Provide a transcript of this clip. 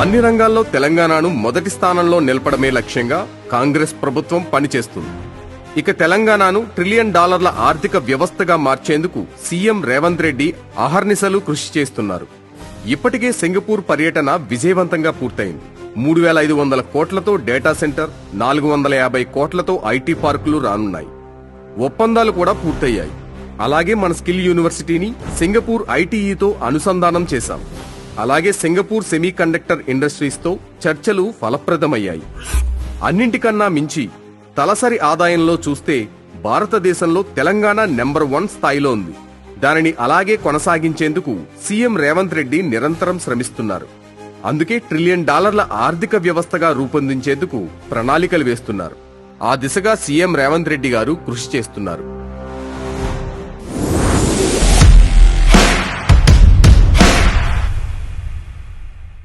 అన్ని రంగాల్లో తెలంగాణను మొదటి స్థానంలో నిలపడమే లక్ష్యంగా కాంగ్రెస్ ప్రభుత్వం పనిచేస్తుంది. ఇక తెలంగాణను ట్రిలియన్ డాలర్ల ఆర్థిక వ్యవస్థగా మార్చేందుకు సీఎం రేవంత్ రెడ్డి అహర్నిశలు కృషి చేస్తున్నారు. ఇప్పటికే సింగపూర్ పర్యటన విజయవంతంగా పూర్తయింది. మూడు వేల ఐదు వందల కోట్లతో డేటా సెంటర్ నాలుగు వందల యాభై కోట్లతో ఐటీ పార్కులు రానున్నాయి. ఒప్పందాలు కూడా పూర్తయ్యాయి. అలాగే మన స్కిల్ యూనివర్సిటీని సింగపూర్ ఐటీఈతో అనుసంధానం చేశాం. అలాగే సింగపూర్ సెమీ కండక్టర్ చర్చలు ఫలప్రదమయ్యాయి. అన్నింటికన్నా మించి తలసరి ఆదాయంలో చూస్తే భారతదేశంలో తెలంగాణ నెంబర్ వన్ స్థాయిలో ఉంది. దానిని అలాగే కొనసాగించేందుకు సీఎం రేవంత్ రెడ్డి నిరంతరం శ్రమిస్తున్నారు. అందుకే ట్రిలియన్ డాలర్ల ఆర్థిక వ్యవస్థగా రూపొందించేందుకు ప్రణాళికలు వేస్తున్నారు. ఆ దిశగా సీఎం రేవంత్ రెడ్డి గారు కృషి చేస్తున్నారు.